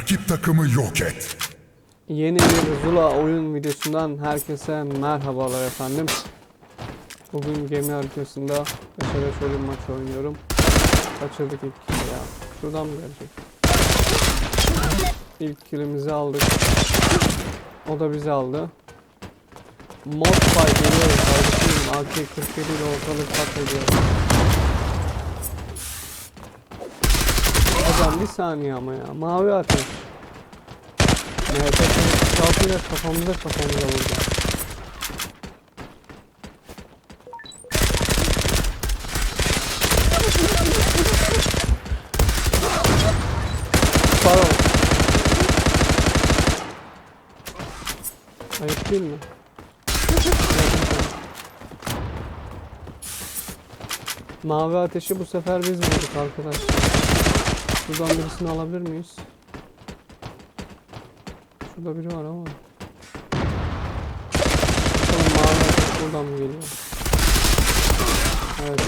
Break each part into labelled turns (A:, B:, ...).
A: Rakip takımı yok et.
B: Yeni bir Zula oyun videosundan herkese merhabalar efendim. Bugün gemi haritasında Beşere oyun maçı oynuyorum. Kaçırdık ilk kişi ya. Şuradan mı gelecek? İlk killimizi aldık. O da bizi aldı. Mod fight geliyoruz kardeşim. AK-47 ile ortalık katlediyor. Hocam bir saniye ama ya. Mavi ateş. MHP ile kafamıza kafamıza vurdu. Pardon. Ayıp değil mi? Mavi ateşi bu sefer biz vurduk arkadaşlar. Şuradan birisini alabilir miyiz? Şurada biri var ama. Bakalım mavi buradan mı geliyor? Evet.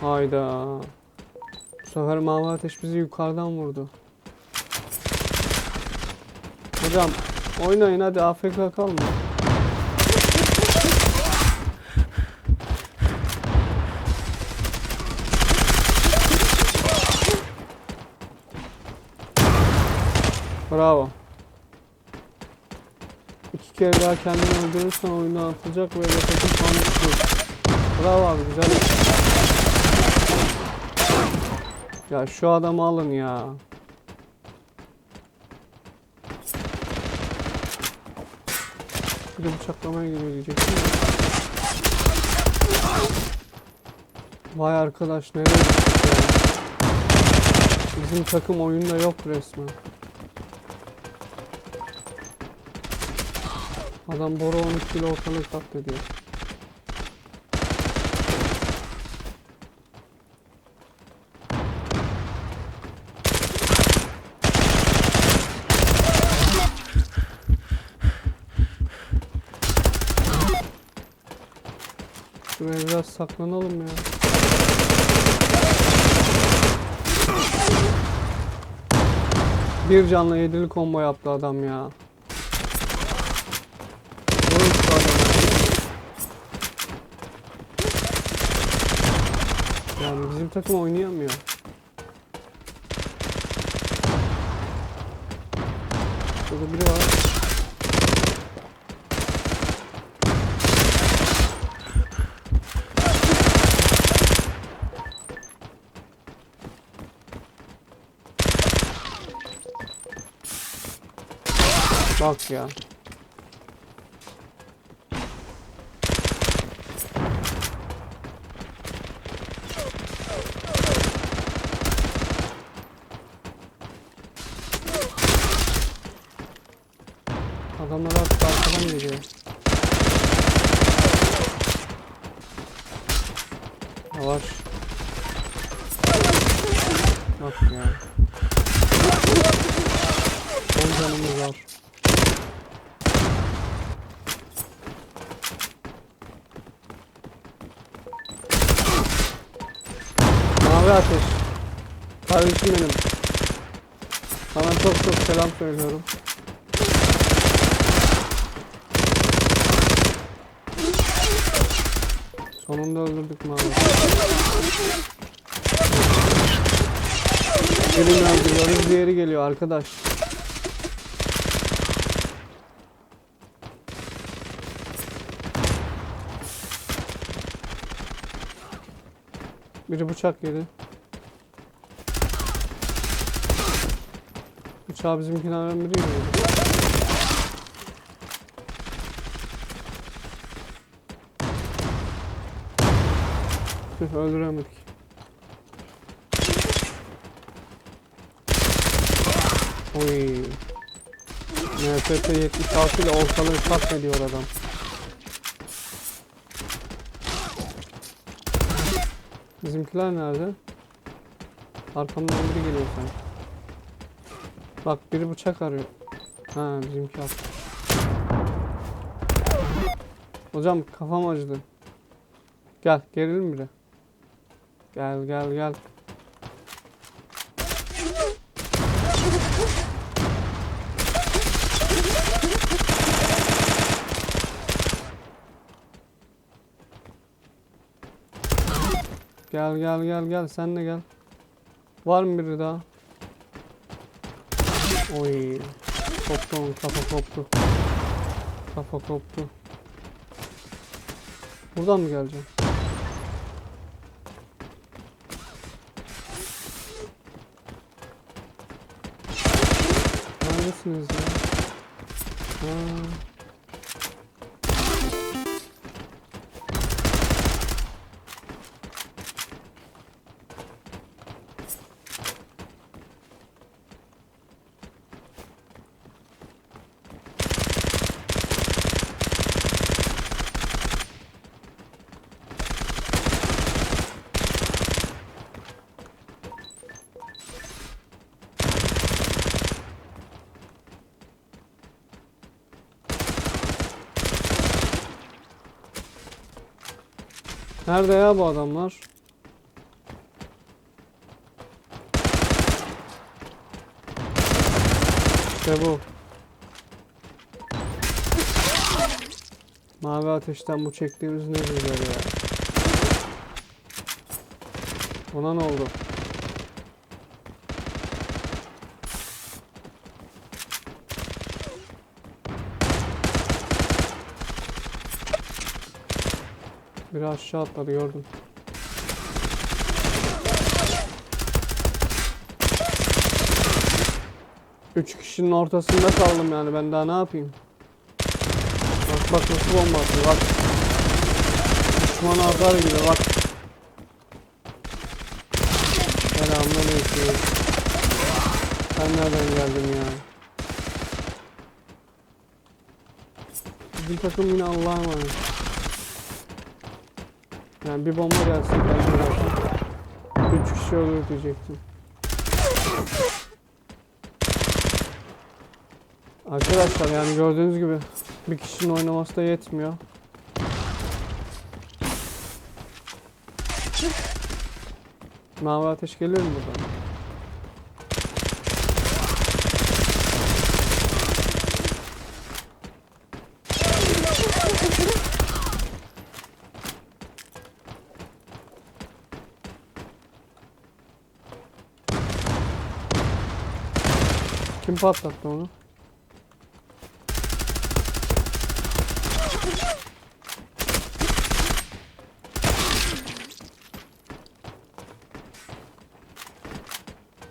B: Hayda. Bu sefer mavi ateş bizi yukarıdan vurdu. Hocam oynayın hadi AFK kalma. Bravo. İki kere daha kendini öldürürsen oyundan atılacak ve rakibin puanı düşecek. Bravo abi güzel. Ya şu adamı alın ya. De bıçaklamaya geliyor diyecektim. Vay arkadaş nereye? Bizim takım oyunda yok resmen. Adam Bora 12 ile ortalık katlediyor. Şuraya biraz saklanalım ya. Bir canla yedili combo yaptı adam ya. Yani bizim takım oynayamıyor. Şurada biri var. Bak ya. Adamlar artık arkadan geliyor. Yavaş. Bak ya. Son canımız var. Mavi ateş. Kardeşim benim. Sana çok çok selam söylüyorum. Sonunda öldürdük mavi. Birini öldürüyoruz, diğeri geliyor arkadaş. Biri bıçak yedi. Bıçağı bizimkilerden biri. Tüh öldüremedik. Oy. NFT 76 ile ortalığı katlediyor adam. Bizimkiler nerede? Arkamdan biri geliyor sanki. Bak biri bıçak arıyor. Ha bizimki attı. Hocam kafam acıdı. Gel gelelim bire. Gel gel gel. Gel gel gel gel sen de gel. Var mı biri daha? Oy. Koptu kafa koptu. Kafa koptu. Buradan mı geleceğim? Neredesiniz ya? Ha. Nerede ya bu adamlar? İşte bu. Mavi ateşten bu çektiğimiz ne güzel ya. Ona ne oldu? Biri aşağı atladı gördüm. Üç kişinin ortasında kaldım yani ben daha ne yapayım? Bak bak nasıl bomba atıyor bak. Düşman atar gibi bak. Selamünaleyküm. Sen nereden geldin ya? Bizim takım yine Allah'a emanet. Yani bir bomba gelsin zaten. Üç kişi ölür diyecektim. Arkadaşlar yani gördüğünüz gibi bir kişinin oynaması da yetmiyor. Mavi ateş gelir mi buradan? Kim patlattı onu?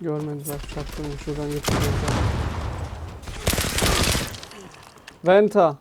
B: Görmediler çaktım şuradan geçeceğim. Venta.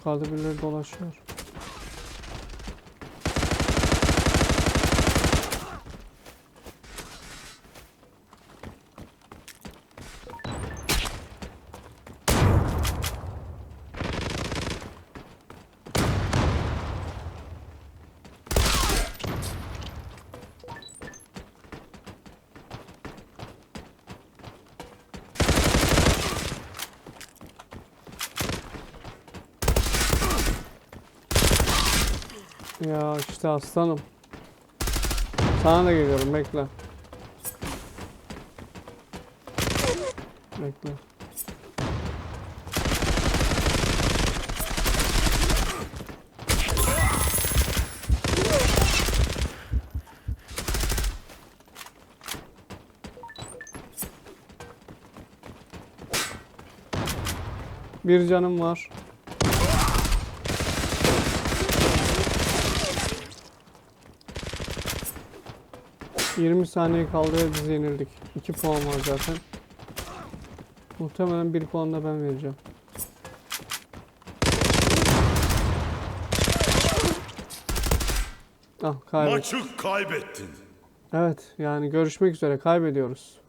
B: Yukarıda birileri dolaşıyor. Ya işte aslanım. Sana da geliyorum bekle. Bekle. Bir canım var. ...20 saniye kaldı ve biz yenildik. 2 puan var zaten. Muhtemelen 1 puan da ben vereceğim. Ah kaybettik.
A: Maçı kaybettin.
B: Evet yani görüşmek üzere kaybediyoruz.